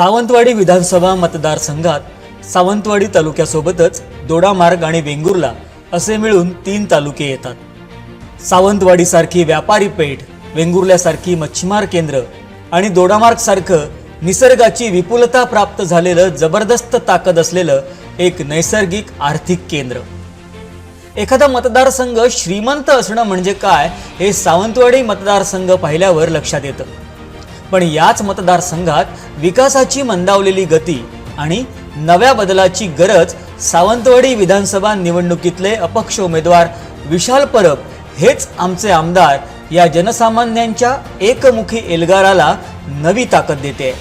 सावंतवाडी विधानसभा मतदारसंघात सावंतवाडी तालुक्यासोबतच दोडामार्ग आणि वेंगुर्ला असे मिळून तीन तालुके येतात. सावंतवाडीसारखी व्यापारी पेठ वेंगुर्ल्यासारखी मच्छीमार केंद्र आणि दोडामार्गसारखं निसर्गाची विपुलता प्राप्त झालेलं जबरदस्त ताकद असलेलं एक नैसर्गिक आर्थिक केंद्र. एखादा मतदारसंघ श्रीमंत असणं म्हणजे काय हे सावंतवाडी मतदारसंघ पाहिल्यावर लक्षात येतं. पण याच मतदारसंघात विकासाची मंदावलेली गती आणि नव्या बदलाची गरज सावंतवाडी विधानसभा निवडणुकीतले अपक्ष उमेदवार विशाल परब हेच आमचे आमदार या जनसामान्यांच्या एकमुखी एल्गाराला नवी ताकद देते.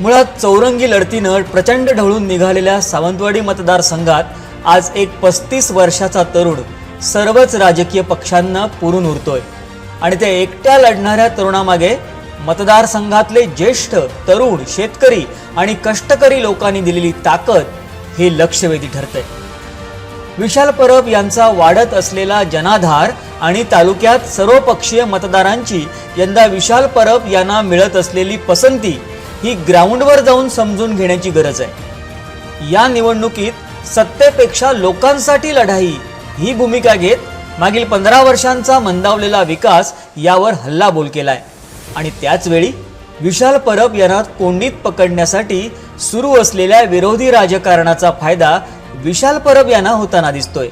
मुळात चौरंगी लढतीनं प्रचंड ढळून निघालेल्या सावंतवाडी मतदारसंघात आज एक पस्तीस वर्षाचा तरुण सर्वच राजकीय पक्षांना पुरून उरतोय. आणि त्या एकट्या लढणाऱ्या तरुणामागे मतदारसंघातले ज्येष्ठ तरुण शेतकरी आणि कष्टकरी लोकांनी दिलेली ताकद हे लक्षवेधी ठरतंय विशाल परब यांचा वाढत असलेला जनाधार आणि तालुक्यात सर्वपक्षीय मतदारांची यंदा विशाल परब यांना मिळत असलेली पसंती ही ग्राउंडवर जाऊन समजून घेण्याची गरज आहे. या निवडणुकीत सत्तेपेक्षा लोकांसाठी लढाई ही भूमिका घेत मागील पंधरा वर्षांचा मंदावलेला विकास यावर हल्लाबोल केलाय. आणि त्याचवेळी विशाल परब यांना कोंडीत पकडण्यासाठी सुरू असलेल्या विरोधी राजकारणाचा फायदा विशाल परब यांना होताना दिसतोय.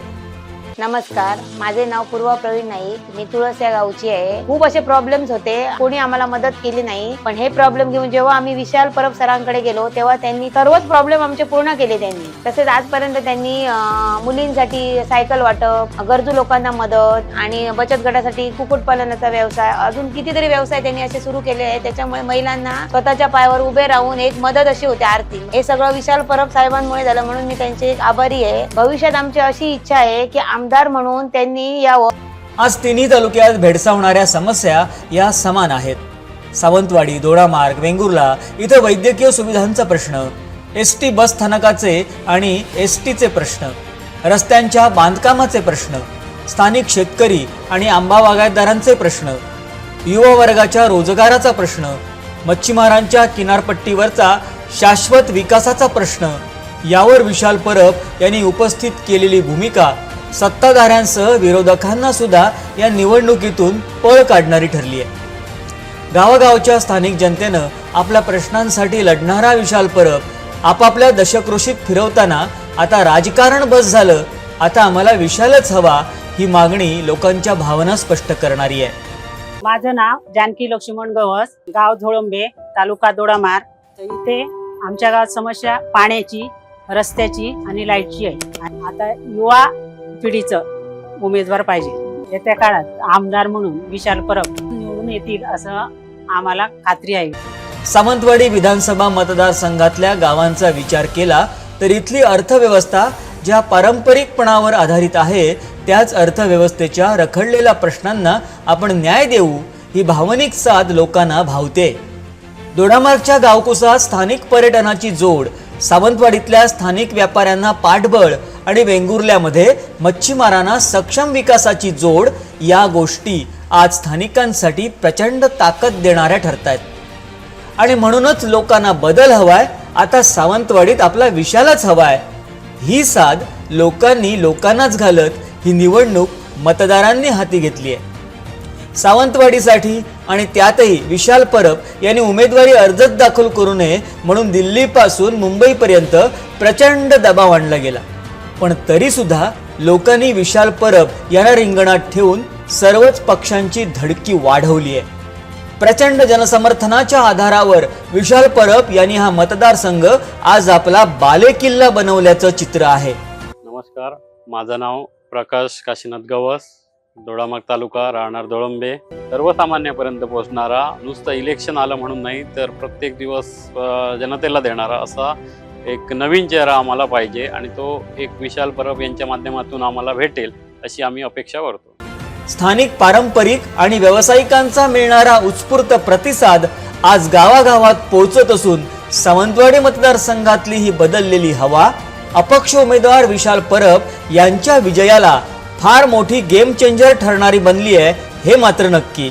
नमस्कार माझे नाव पूर्वा प्रवीण नाईक. मी तुळस या गावची आहे. खूप असे प्रॉब्लेम्स होते. कोणी आम्हाला मदत केली नाही. पण हे प्रॉब्लेम घेऊन जेव्हा आम्ही विशाल परब सरांकडे गेलो तेव्हा त्यांनी सर्वच प्रॉब्लेम आमचे पूर्ण केले त्यांनी. तसेच आजपर्यंत त्यांनी मुलींसाठी सायकल वाटप गरजू लोकांना मदत आणि बचत गटासाठी कुक्कुटपालनाचा व्यवसाय अजून कितीतरी व्यवसाय त्यांनी असे सुरू केले आहे त्याच्यामुळे महिलांना स्वतःच्या पायावर उभे राहून एक मदत अशी होते आर्थिक. हे सगळं विशाल परब साहेबांमुळे झालं म्हणून मी त्यांचे एक आभारी आहे. भविष्यात आमची अशी इच्छा आहे की आमदार म्हणून त्यांनी यावं. आज तिन्ही तालुक्यात भेडसावणाऱ्या समस्या या समान आहेत. सावंतवाडी दोडामार्ग वेंगुर्ला इथं वैद्यकीय सुविधांचा प्रश्न एस टी बस स्थानकाचे आणि एस टीचे प्रश्न रस्त्यांच्या बांधकामाचे प्रश्न स्थानिक शेतकरी आणि आंबा बागायतदारांचे प्रश्न युवा वर्गाच्या रोजगाराचा प्रश्न मच्छीमारांच्या किनारपट्टीवरचा शाश्वत विकासाचा प्रश्न यावर विशाल परब यांनी उपस्थित केलेली भूमिका सत्ताधाऱ्यांसह विरोधकांना सुद्धा या निवडणुकीतून पळ काढणारी ठरली आहे. गावागावच्या स्थानिक जनतेनं आपल्या प्रश्नांसाठी लढणारा विशाल परब आपापल्या दशकृषीत फिरवताना आता राजकारण बस झालं. आता आम्हाला विशालच हवा ही मागणी लोकांच्या भावना स्पष्ट करणारी आहे. माझं नाव जानकी लक्ष्मण गवस गाव झोळंबे तालुका दोडामार. इथे आमच्या गावात समस्या पाण्याची रस्त्याची आणि लाईटची आहे. आता युवा पिढीचं उमेदवार पाहिजे. येत्या काळात आमदार म्हणून विशाल परब निवडून येतील असं आम्हाला खात्री आहे. सावंतवाडी विधानसभा मतदारसंघातल्या गावांचा विचार केला तर इथली अर्थव्यवस्था ज्या पारंपरिकपणावर आधारित आहे त्याच अर्थव्यवस्थेच्या रखडलेल्या प्रश्नांना आपण न्याय देऊ ही भावनिक साद लोकांना भावते. दोडामार्गच्या गावकुसात स्थानिक पर्यटनाची जोड सावंतवाडीतल्या स्थानिक व्यापाऱ्यांना पाठबळ आणि वेंगुर्ल्यामध्ये मच्छीमारांना सक्षम विकासाची जोड या गोष्टी आज स्थानिकांसाठी प्रचंड ताकद देणाऱ्या ठरत आहेत आणि म्हणूनच लोकांना बदल हवाय आता सावंतवाडीत आपला विशालच हवाय. ही साध लोकांनी लोकांनाच घालत ही निवडणूक मतदारांनी हाती घेतली आहे सावंतवाडीसाठी आणि त्यातही विशाल परब यांनी उमेदवारी अर्जच दाखल करू नये म्हणून दिल्लीपासून मुंबईपर्यंत प्रचंड दबाव आणला गेला. पण तरी सुद्धा लोकांनी विशाल परब यांना रिंगणात ठेवून सर्वच पक्षांची धडकी वाढवली आहे प्रचंड जनसमर्थनाच्या आधारावर विशाल परब यांनी हा मतदारसंघ आज आपला बालेकिल्ला बनवल्याचं चित्र आहे. नमस्कार माझं नाव प्रकाश काशीनाथ गवस दोडामाग तालुका राहणार दोळंबे. सर्वसामान्यापर्यंत पोहोचणारा नुसतं इलेक्शन आलं म्हणून नाही तर प्रत्येक दिवस जनतेला देणारा असा एक नवीन चेहरा आम्हाला पाहिजे आणि तो एक विशाल परब यांच्या माध्यमातून आम्हाला भेटेल अशी आम्ही अपेक्षा करतो. स्थानिक पारंपरिक आणि व्यावसायिकांचा मिळणारा उत्स्फूर्त प्रतिसाद आज गावागावात पोहोचत असून सावंतवाडी मतदारसंघातली ही बदललेली हवा अपक्ष उमेदवार विशाल परब यांच्या विजयाला फार मोठी गेम चेंजर ठरणारी बनली आहे हे मात्र नक्की.